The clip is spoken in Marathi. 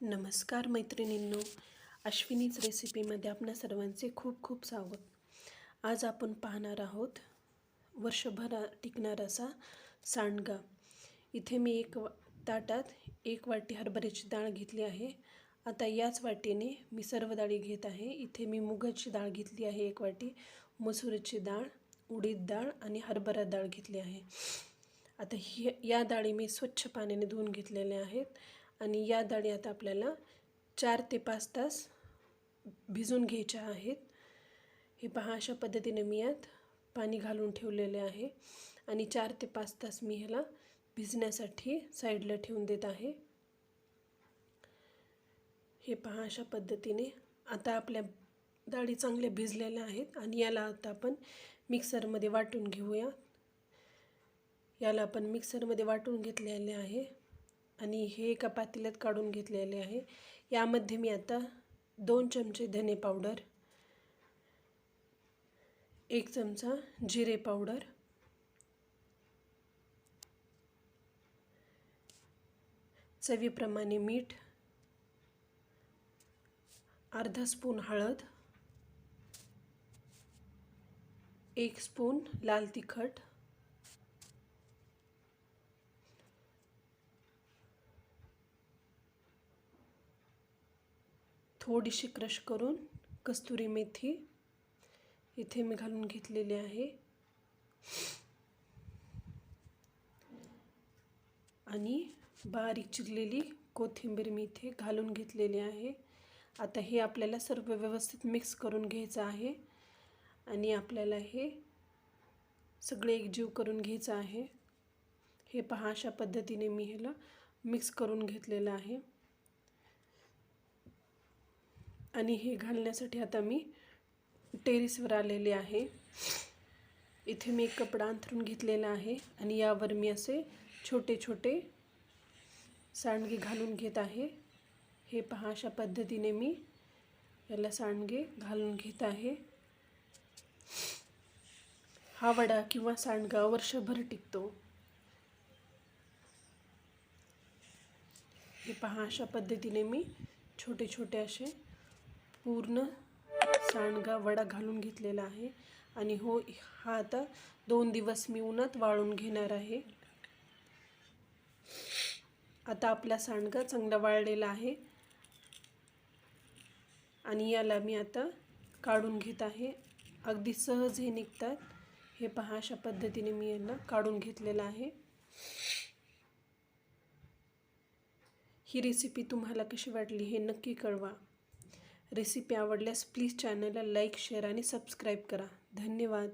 नमस्कार मैत्रिणींनो अश्विनीच रेसिपीमध्ये आपणा सर्वांचे खूप खूप स्वागत. आज आपण पाहणार आहोत वर्षभर टिकणार असा सांडगा. इथे मी एक वा- ताटात एक वाटी हरभऱ्याची डाळ घेतली आहे. आता याच वाटीने मी सर्व डाळी घेत आहे. इथे मी मुगाची डाळ घेतली आहे एक वाटी मसुरीची डाळ उडीद डाळ आणि हरभरा डाळ घेतली आहे. आता ही या डाळी मी स्वच्छ पाण्याने धुवून घेतलेल्या आहेत. आणि या डाळी आता आपल्याला चार ते पाच तास भिजून घ्यायच्या आहेत. हे पहा अशा पद्धतीने मी यात पाणी घालून ठेवलेले आहे. आणि चार ते पाच तास मी ह्याला भिजण्यासाठी साईडला ठेवून देत आहे. हे पहा अशा पद्धतीने आता आपल्या डाळी चांगल्या भिजलेल्या आहेत आणि याला आता आपण मिक्सरमध्ये वाटून घेऊया. याला आपण मिक्सरमध्ये वाटून घेतलेले आहे. आणि हे एका पातेल्यात काढून घेतलेले आहे. यामध्ये मी आता दोन चमचे धने पावडर एक चमचा जिरे पावडर चवीप्रमाणे मीठ अर्धा स्पून हळद एक स्पून लाल तिखट थोडीशी क्रश करून कस्तुरी मेथी इथे मी घालून घेतलेली आहे. आणि बारीक चिरलेली कोथिंबीर मी इथे घालून घेतलेली आहे. आता हे आपल्याला सर्व व्यवस्थित मिक्स करून घ्यायचं आहे. आणि आपल्याला हे सगळे एकजीव करून घ्यायचं आहे. हे पहा अशा पद्धतीने मी ह्याला मिक्स करून घेतलेलं आहे. आणि हे घालण्यासाठी आता मी टेरिसवर आलेले आहे. इथे मी एक कपडा अंथरून घेतलेला आहे आणि यावर मी असे छोटे छोटे सांडगे घालून घेत आहे. हे पहा अशा पद्धतीने मी याला सांडगे घालून घेत आहे. हा वडा किंवा सांडगा वर्षभर टिकतो. हे पहा अशा पद्धतीने मी छोटे छोटे असे पूर्ण सांडगा वडा घालून घेतलेला आहे. आणि हो हा आता दोन दिवस मी उन्हात वाळून घेणार आहे. आता आपला सांडगा चांगला वाळलेला आहे. आणि याला मी आता काढून घेत आहे. अगदी सहज हे निघतात. हे पहा अशा पद्धतीने मी यांना काढून घेतलेलं आहे. ही रेसिपी तुम्हाला कशी वाटली हे नक्की कळवा. रेसिपी आवडल्यास प्लीज चॅनलला लाईक शेअर आणि सबस्क्राईब करा. धन्यवाद.